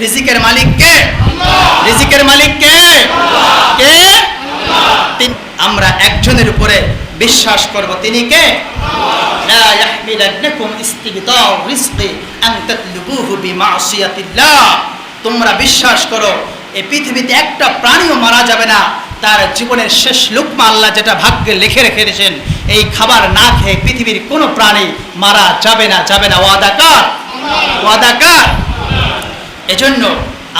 রিজিকের মালিক কে? রিজিকের মালিক কে? কে? আমরা একজনের উপরে বিশ্বাস করব। তিনি কে? তোমরা বিশ্বাস করো এই পৃথিবীতে একটা প্রাণীও মারা যাবে না। তার জীবনের শেষ লুকমা আল্লাহ যেটা ভাগ্যে লিখে রেখে দিয়েছেন এই খাবার না খেয়ে পৃথিবীর কোনো প্রাণী মারা যাবে না যাবে না। ওয়াদাকার ওয়াদাকার এজন্য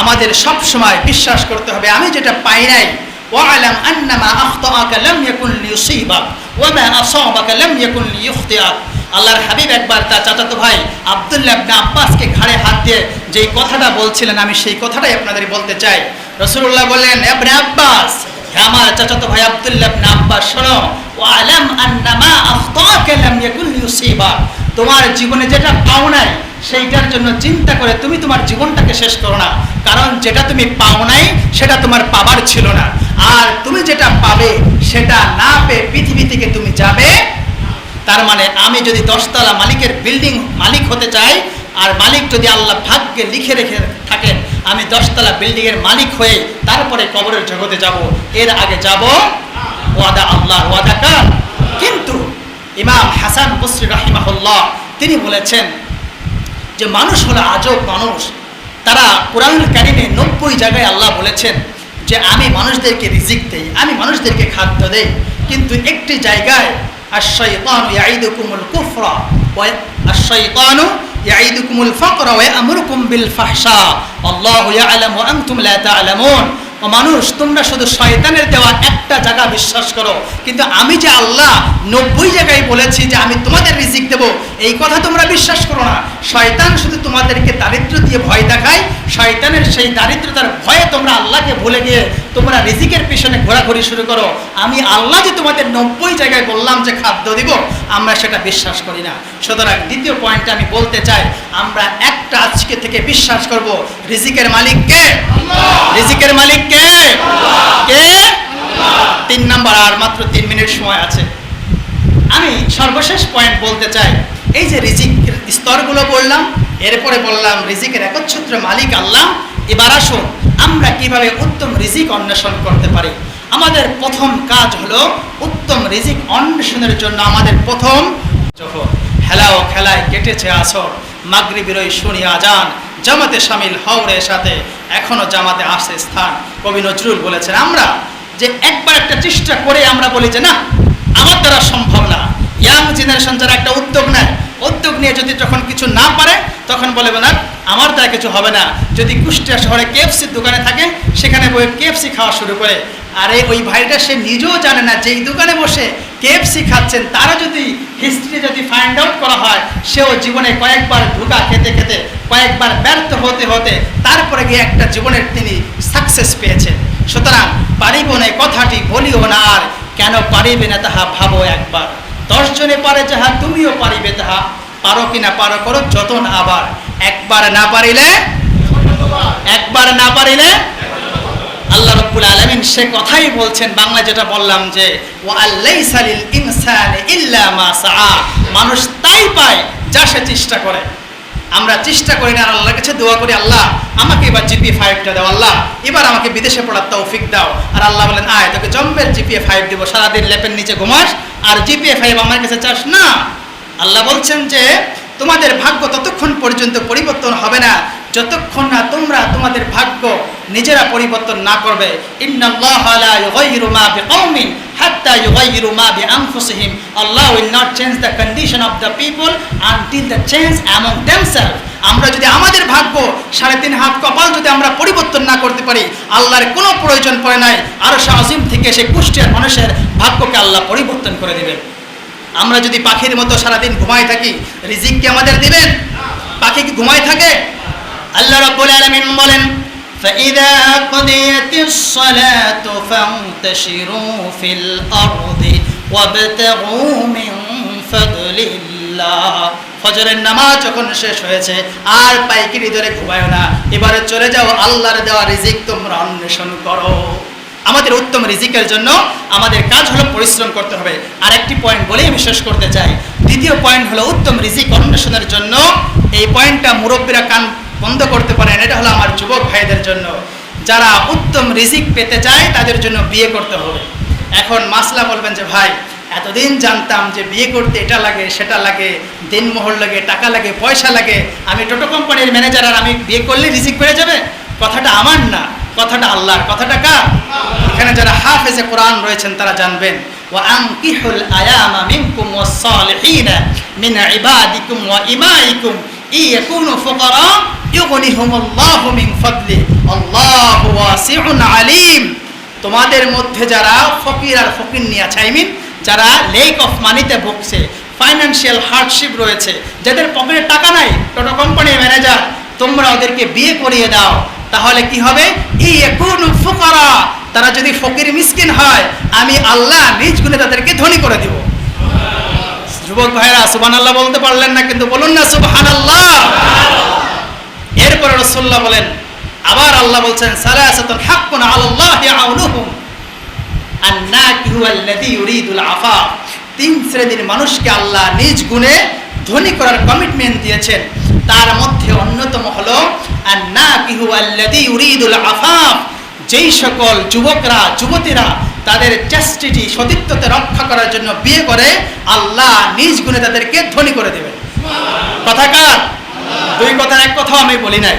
আমাদের সব সময় বিশ্বাস করতে হবে, আমি যেটা পাই নাই, ওয়ালাম আন্নামা আখতাআকা লাম ইয়াকুন লিয়ুসিবাক ওয়া মা আসাবাকা লাম ইয়াকুন লিয়ুখতিআক আল্লাহর হাবিব একবার তার চাচাতো ভাই আব্দুল্লাহ ইবনে আব্বাসকে ঘাড়ে হাত দিয়ে যেই কথাটা বলছিলেন, আমি সেই কথাটাই আপনাদের বলতে চাই। রাসূলুল্লাহ বললেন ইবনে আব্বাস, হে আমার চাচাতো ভাই আব্দুল্লাহ ইবনে আব্বাস, শোনো, ওয়ালাম আন্নামা আখতাআকা লাম ইয়াকুন লিয়ুসিবাক তোমার জীবনে যেটা পাও নাই সেইটার জন্য চিন্তা করে তুমি তোমার জীবনটাকে শেষ করো না। কারণ যেটা তুমি পাও নাই সেটা তোমার পাবার ছিল না। আর তুমি যেটা পাবে সেটা না পেয়ে পৃথিবী থেকে তুমি যাবে তার মানে আমি যদি দশতলা মালিকের বিল্ডিং মালিক হতে চাই আর মালিক যদি আল্লাহ ভাগ্যে লিখে রেখে থাকেন আমি দশতলা বিল্ডিংয়ের মালিক হয়ে তারপরে কবরের জগতে যাব। এর আগে যাব ওয়াদা আল্লাহ ওয়াদা কার? কিন্তু ইমাম হাসান বসরি রাহিমাহুল্লাহ, তিনি বলেছেন যে মানুষ হলো আজব মানুষ। তারা কোরআন কারিমে নব্বই জায়গায় আল্লাহ বলেছেন যে আমি মানুষদেরকে রিজিক দেই, আমি মানুষদেরকে খাদ্য দেই, কিন্তু একটি জায়গায় আশাইতানু ইয়াইদুকুমুল কুফরা ওয়া আশাইতানু ইয়াইদুকুমুল ফাকরা ওয়া ইয়ামুরুকুম বিল ফাহশা। আল্লাহু ইয়ালামু আনতুম লা তা'লামুন মানুষ, তোমরা শুধু শয়তানের দেওয়া একটা জায়গা বিশ্বাস করো। কিন্তু আমি যে আল্লাহ নব্বই জায়গায় বলেছি যে আমি তোমাদের রিজিক দেব, এই কথা তোমরা বিশ্বাস করো না। শয়তান শুধু তোমাদেরকে দারিদ্র দিয়ে ভয় দেখায়, শয়তানের সেই দারিদ্রতার ভয়ে তোমরা আল্লাহকে ভুলে গিয়ে তোমরা রিজিকের পিছনে ঘোরাঘুরি শুরু করো। আমি আল্লাহ যে তোমাদের নব্বই জায়গায় বললাম যে খাদ্য দিব আমরা সেটা বিশ্বাস করি না। সুতরাং দ্বিতীয় পয়েন্টটা আমি বলতে চাই আমরা একটা আজকে থেকে বিশ্বাস করব রিজিকের মালিক কে? রিজিকের মালিক কে? কে? তিন নাম্বার আর মাত্র তিন মিনিট সময় আছে। আমি সর্বশেষ পয়েন্ট বলতে চাই এই যে রিজিকের স্তরগুলো বললাম এরপরে বললাম রিজিকের একচ্ছত্র মালিক আল্লাহ। এবার আসুন আমরা কীভাবে উত্তম রিজিক অন্বেষণ করতে পারি? আমাদের প্রথম কাজ হলো উত্তম রিজিক অন্বেষণের জন্য আমাদের প্রথম খেলা ও খেলায় কেটেছে আসর। মাগরিবের ওই শুনি আজান। জামাতে সামিল হওরের সাথে। এখনও জামাতে আসে স্থান। কবি নজরুল বলেছেন, আমরা যে একবার একটা চেষ্টা করে আমরা বলি যে, না, আমার দ্বারা সম্ভব না। ইয়াং জেনারেশন যারা একটা উদ্যোগ নেয় উদ্যোগ নিয়ে যদি যখন কিছু না পারে, তখন বলে না আমার দ্বারা কিছু হবে না। যদি কুষ্টিয়া শহরে কেএফসির দোকানে থাকে, সেখানে বসে কেএফসি খাওয়া শুরু করে। আরে ওই ভাইটা সে নিজেও জানে না, যেই দোকানে বসে কেএফসি খাচ্ছেন তারা যদি হিস্ট্রি যদি ফাইন্ড আউট করা হয়, সেও জীবনে কয়েকবার ঢুকা খেতে খেতে, কয়েকবার ব্যর্থ হতে হতে, তারপরে গিয়ে একটা জীবনের তিনি সাকসেস পেয়েছেন। সুতরাং পারিব না কথাটি, বলিও না আর, কেন পারিবে না তাহা ভাবো একবার। দশজনে পারে যাহা, তুমিও পারিবে তাহা। পারো কিনা পারো, করো যতন আবার। একবার না পারিলে, একবার না পারিলে, আল্লাহ রব্বুল আলামিন সে কথাই বলছেন। বাংলা যেটা বললাম যে লিল ইনসানি ইল্লা মা সাআ। মানুষ তাই পায় যা সে চেষ্টা করে। আমরা চেষ্টা করি না আল্লাহর কাছে দোয়া করি, আল্লাহ, আমাকে এবার জিপিএ ফাইভটা দাও, আল্লাহ, এবার আমাকে বিদেশে পড়ার তৌফিক দাও। আর আল্লাহ বলেন, আয়, তোকে জম্বের জিপিএ ফাইভ দিব, সারাদিন লেপের নিচে ঘুমাস আর জিপিএ ফাইভ আমার কাছে চাস না? আল্লাহ বলছেন যে, তোমাদের ভাগ্য ততক্ষণ পর্যন্ত পরিবর্তন হবে না। যতক্ষণ না তোমরা তোমাদের ভাগ্য নিজেরা পরিবর্তন না করবে। লা মা বিকওমিন হাত্তা ইউগাইয়িরু মা বিআনফুসিহিম। Allah will not change the condition of the people until the change among themselves. আমরা যদি আমাদের ভাগ্য সাড়ে তিন হাত কপাল যদি আমরা পরিবর্তন না করতে পারি, আল্লাহর কোনো প্রয়োজন পড়ে নাই, আরও আজিম থেকে সে কুষ্টিয়ার মানুষের ভাগ্যকে আল্লাহ পরিবর্তন করে দেবেন। আমরা যদি পাখির মতো সারাদিন ঘুমাই থাকি, রিজিক কি আমাদের দিবেন? পাখি কি ঘুমাই থাকে? আল্লাহ রাব্বুল আলামিন বলেন فإذا قضيت الصلاة فانتشروا في الأرض وابتغوا من فضل الله ফজরের নামাজ যখন শেষ হয়েছে আর পাইকিরি ধরে ঘুমায় না এবারে চলে যাও আল্লাহর দেওয়া রিজিক তোমরা অন্বেষণ করো আমাদের উত্তম রিজিকের জন্য আমাদের কাজ হলো পরিশ্রম করতে হবে আর একটি পয়েন্ট বলেই আমি শেষ করতে চাই দ্বিতীয় পয়েন্ট হলো উত্তম রিজিক অন্বেষণের জন্য এই পয়েন্টটা মুরব্বীরা কান বন্ধ করতে পারেন এটা হলো আমার যুবক ভাইদের জন্য যারা উত্তম রিজিক পেতে চায় তাদের জন্য বিয়ে করতে হবে এখন মাসলা বলবেন যে ভাই এতদিন জানতাম যে বিয়ে করতে এটা লাগে সেটা লাগে দিনমোহর লাগে টাকা লাগে পয়সা লাগে আমি টোটো কোম্পানির ম্যানেজার আর আমি বিয়ে করলে রিজিক পেয়ে যাবে কথাটা আমার না কথাটা আল্লাহর কথাটা কার এখানে যারা হাফেজে কোরআন রয়েছেন তারা জানবেন وأنكحوا الأيام منكم والصالحين من عبادكم وإمائكم إن يكونوا فقراء তোমাদের মধ্যে যারা ফকির আর ফকির নিয়া চাইমিন যারা লেক অফ মানিতে ভুগছে ফাইন্যান্সিয়াল হার্ডশিপ রয়েছে, যাদের পকেটে টাকা নাই, টোটো কোম্পানি ম্যানেজার, তোমরা ওদেরকে বিয়ে করিয়ে দাও। তাহলে কি হবে? এই একুন ফুকারা। তারা যদি ফকির মিসকিন হয়, আমি আল্লাহ নিজ গুণে তাদেরকে ধনী করে দেব। যুবক ভাইরা সুবান আল্লাহ বলতে পারলেন না, কিন্তু বলুন না সুবাহ আল্লাহ এরপরে রসুল্লাহ বলেন আবার আল্লাহ বলছেন সালাসাতুন হাক্কুন আলাল্লাহি আউনুহুম। আন্নাকিহু আল্লাযী ইউরিদুল আফাফ তিন শ্রেণির মানুষকে আল্লাহ নিজ গুণে ধনী করার কমিটমেন্ট দিয়েছেন। তার মধ্যে অন্যতম হলো আন্নাকিহু আল্লাযী ইউরিদুল আফাফ যেই সকল যুবকরা যুবতীরা তাদের চ্যাস্টিটি সতীত্বতে রক্ষা করার জন্য বিয়ে করে আল্লাহ নিজ গুণে তাদেরকে ধনী করে দেবেন। কথাকার দুই কথার এক কথাও আমি বলি নাই।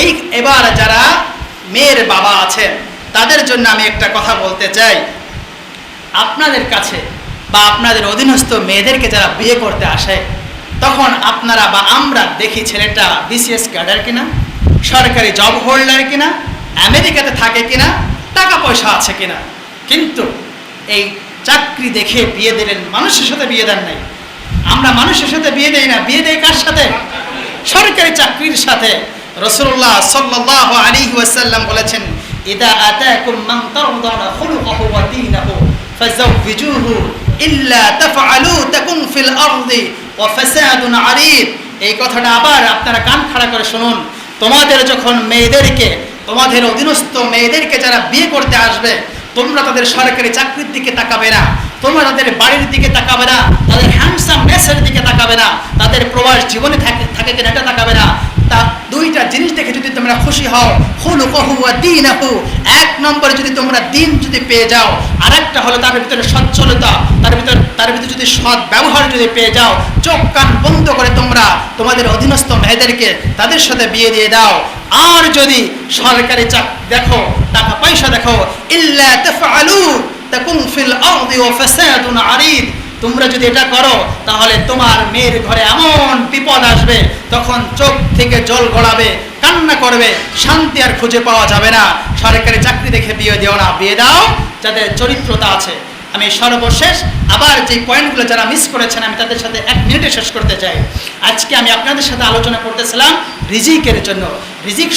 এই এবার যারা মেয়ের বাবা আছেন, তাদের জন্য আমি একটা কথা বলতে চাই। আপনাদের কাছে বা আপনাদের অধীনস্থ মেয়েদেরকে যারা বিয়ে করতে আসে, তখন আপনারা বা আমরা দেখি ছেলেটা বিসিএস ক্যাডার কিনা, সরকারি জব হোল্ডার কিনা, আমেরিকাতে থাকে কিনা টাকা পয়সা আছে কিনা। কিন্তু এই চাকরি দেখে বিয়ে দিলেন, মানুষের সাথে বিয়ে দেন নাই। আমরা মানুষের সাথে বিয়ে দেই না, বিয়ে দেই কার সাথে? চাকরির সাথে রসুল্লাহ সাল্লাহ আলী ওয়াসাল্লাম বলেছেন, ইদা ইল্লা তাফআলু, তাকুন ফিল আরদি ওয়া ফাসাদুন আরিদ এই কথাটা আবার আপনারা কান খাড়া করে শুনুন। তোমাদের যখন মেয়েদেরকে, তোমাদের অধীনস্থ মেয়েদেরকে যারা বিয়ে করতে আসবে, তোমরা তাদের সরকারি চাকরির দিকে তাকাবে না। তোমরা তাদের বাড়ির দিকে তাকাবে না, তাদের হ্যান্ডসাম মেসের দিকে তাকাবে না, তাদের প্রবাস জীবনে থাকে থাকে কিনা এটা তাকাবে না। তা দুইটা জিনিস দেখে যদি তোমরা খুশি হও হুলু কহু দিন আহু এক নম্বরে যদি তোমরা দিন যদি পেয়ে যাও আর একটা হলো তার ভিতরে সচ্ছলতা, তার ভিতরে তার ভিতরে যদি সৎ ব্যবহার যদি পেয়ে যাও, চোখ কান বন্ধ করে তোমরা তোমাদের অধীনস্থ মেয়েদেরকে তাদের সাথে বিয়ে দিয়ে দাও। আর যদি সরকারি চাক, দেখো টাকা পয়সা দেখো, ইল্লা তাকুন ফিল আরিদ তোমরা যদি এটা করো, তাহলে তোমার মেয়ের ঘরে এমন বিপদ আসবে, তখন চোখ থেকে জল গড়াবে, কান্না করবে, শান্তি আর খুঁজে পাওয়া যাবে না। সরকারি চাকরি দেখে বিয়ে দিও না, বিয়ে দাও, যাদের চরিত্রতা আছে। আমি সর্বশেষ আবার যে পয়েন্টগুলো যারা মিস করেছেন, আমি তাদের সাথে এক মিনিটে শেষ করতে চাই। আজকে আমি আপনাদের সাথে আলোচনা করতেছিলাম রিজিকের জন্য। রিজিক